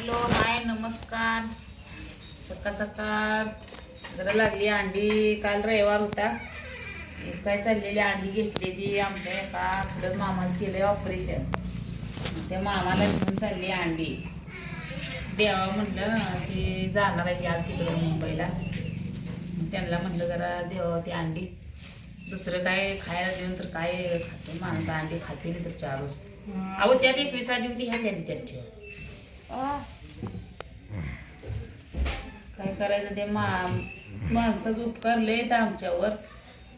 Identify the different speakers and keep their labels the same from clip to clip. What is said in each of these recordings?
Speaker 1: Hello hi नमस्कार. सकाळ सकाळ. जरा लागली अंडी. काल रविवार होता. एक काय चाललेली अंडी घेतलेली. आमच्या एका चुलत मामाच केलंय ऑपरेशन. त्या मामाला घेऊन चालली अंडी. देवा म्हटलं की जाणार आहे की आज तिकडे मुंबईला. त्यांना म्हटलं जरा देवा ती अंडी. दुसरं काय खायला देऊन तर काय खाते? माणसं अंडी खाते तर चार रोज अहो त्यात एकवीस आधी होती ह्या त्यांनी त्यात काय करायचं ते मा माणसाचा उपकार लय आहेत आमच्यावर.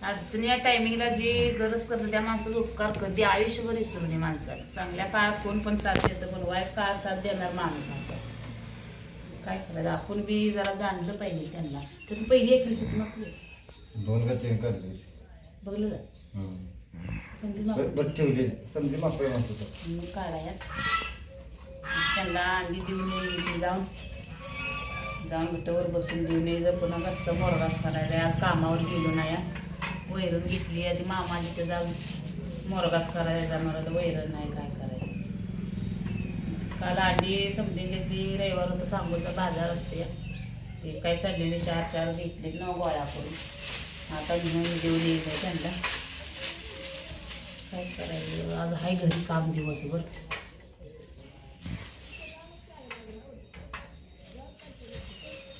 Speaker 1: अडचणी या टायमिंगला जे गरज करतं त्या माणसाचा उपकार कधी आयुष्यभर विसरू नये माणसाला. चांगल्या काळात कोण पण साथ देतं पण वाईट काळात साथ देणार माणूस असा. काय करायचं? आपण बी जरा जाणलं पाहिजे त्यांना. तर पहिली एकवीस होती मग
Speaker 2: दोन का तीन काढले.
Speaker 1: बघलं नको.
Speaker 2: ठेवले. समजी तो.
Speaker 1: मग काढाया त्यांना अंडी देऊन येईल जाऊन. जाऊन विटावर बसून देऊन ये. जर पुन्हा घरचा मोरगास करायला आज कामावर गेलो नाही वैरण घेतली आधी मामा तिथे जाऊन मोरगास करायला जाणार तर वैरण नाही काय करायचं. काल अंडी समजून घेतली. रविवार होतं सांगोलचा बाजार असते. ते काय चाललेले चार चार घेतले. न गोळा करून. आता घेऊन देऊन येईल त्यांना. काय करायचं? आज आहे घरी काम दिवसभर.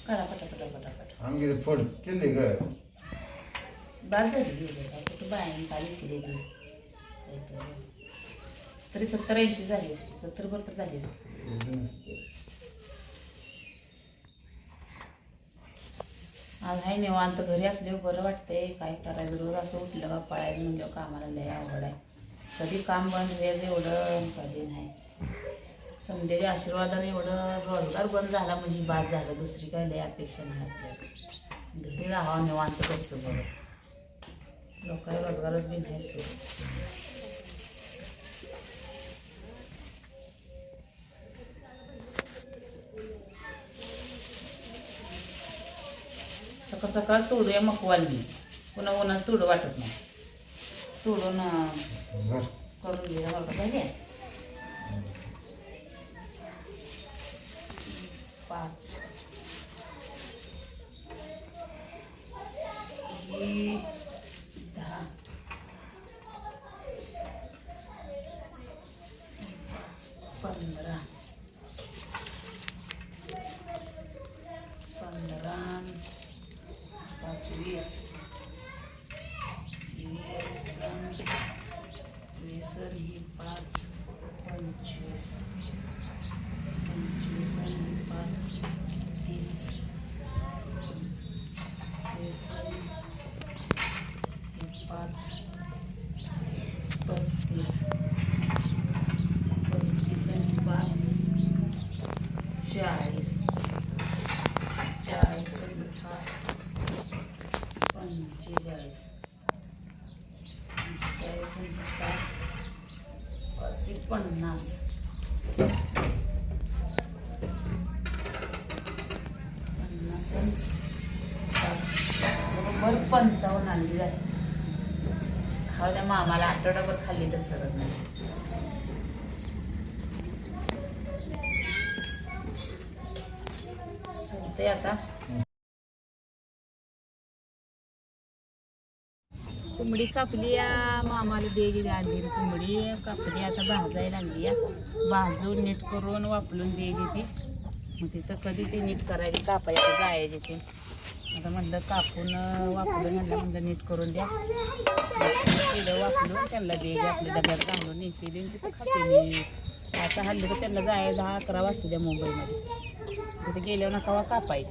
Speaker 1: करा पटापटा पटापट.
Speaker 2: आम्ही फोड केले ग.
Speaker 1: बाजार गेले काय कुठं बायाने खाली केले गे तरी. सत्तर ऐंशी झाली असते सत्तर बरोबर झाली असते. आज हाय निवांत घरी असल्यावर बरं वाटतंय. काय करायचं? रोज असं उठलं का पळायचं म्हणलं कामाला लय आवड आहे. कधी काम बंद व्हायचं एवढं कधी नाही. समजेच्या आशीर्वादाने एवढं रोजगार बंद झाला म्हणजे बाद झालं. दुसरी काय लय अपेक्षा नाही आपल्याला. घरी राहावं निवांत करचं बरं. लोकांना रोजगारच बी नाही सोड सकाळ सकाळ तोडूया मकवाल मी. पुन्हा उन्हाच तोडू वाटत नाही. तोडून करून घे. बरं का झाले पाच ही दहा पाच पंधरा पंधरा पाच वीस वीस अं, वीसन ही पाच पंचवीस पंचवीस चाळीस. चाळीस पंचेचाळीस. चाळीस आणि पाच. पन्नास. पन्नास बरोबर पंचावन्न आणली जाते. खाऊ द्या मामाला आठवडाभर खाल्ली तर सरत नाही. चालतंय आता. कोंबडी कापली या मामाला दे गेली आणली कोंबडी. कापली आता भाजायला आणली या. भाजून नीट करून वापरून दे ती मग तिथं कधी ती नीट करायची कापायची जायची ते आता म्हणलं कापून वापरून म्हणलं म्हणलं नीट करून द्या. केलं वापरून त्यांना दे आपल्या डब्यात घालून. नेते देऊन तिथं खाते मी. आता हल्ली तर त्यांना जाय दहा अकरा वाजता द्या मुंबईमध्ये तिथे गेल्यावर नका कापायचे.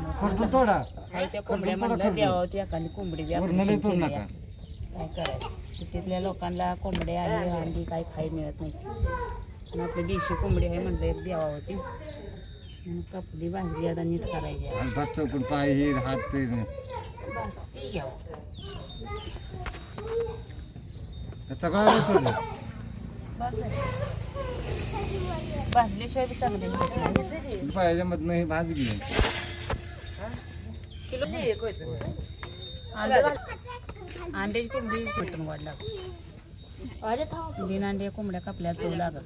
Speaker 1: मग
Speaker 2: फक्त
Speaker 1: म्हणलं,
Speaker 2: थोडा
Speaker 1: हाय त्या कोंबड्या
Speaker 2: थोडं
Speaker 1: म्हणलं
Speaker 2: थोडं
Speaker 1: द्यावं ती एखादी कोंबडी द्या काय करायचं? सिटीतल्या लोकांना कोंबड्या आणि अंडी काय खाई मिळत नाही. आपली देशी कोंबडी आहे म्हणलं एक द्यावा होती. कापली भाजली आता नीट करायची.
Speaker 2: हात ते.
Speaker 1: घ्यावं.
Speaker 2: सगळं.
Speaker 1: भाजल्याशिवाय बी चांगली
Speaker 2: हे भाजली.
Speaker 1: किलो अंडे. अंड्याची कोंबडी मटण वाढ लागत. बिन अंड्या कोंबड्या कापल्या चव लागत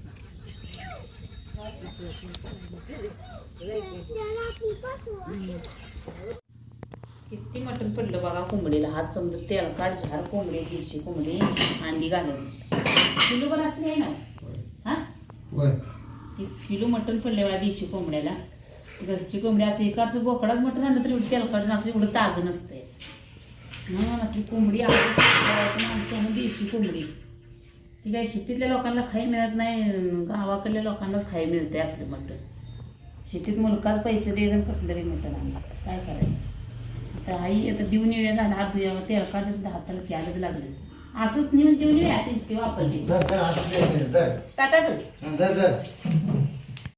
Speaker 1: किती मटण पडलं बघा कोंबडीला. हात समजा तेलकाट झार कोंबडी देशी कोंबडी अंडी घालून. किलो पण असं आहे ना. हा? किलो मटण पडले बघा देशी कोंबड्याला. घरची कोंबडी असं एकाच बोकडाच मटण आणलं तरी एवढं तेलकट असं एवढं ताजं नसतंय. म्हणून असली कोंबडी म्हणून देशी कोंबडी. ती काय शेतीतल्या लोकांना खाई मिळत नाही गावाकडल्या लोकांनाच खाई मिळते असलं मटण. शेतीत मुलकाच पैसे द्यायचं आणि कसलं तरी मटण आणलं काय करायचं? आता आई आता देऊन येऊया झाला हात धुया सुद्धा हाताला क्यारच लागलं. असंच नेऊन देऊन त्यांची ते वापरली
Speaker 2: धर धर असं दे, धर
Speaker 1: टाटा
Speaker 2: धर धर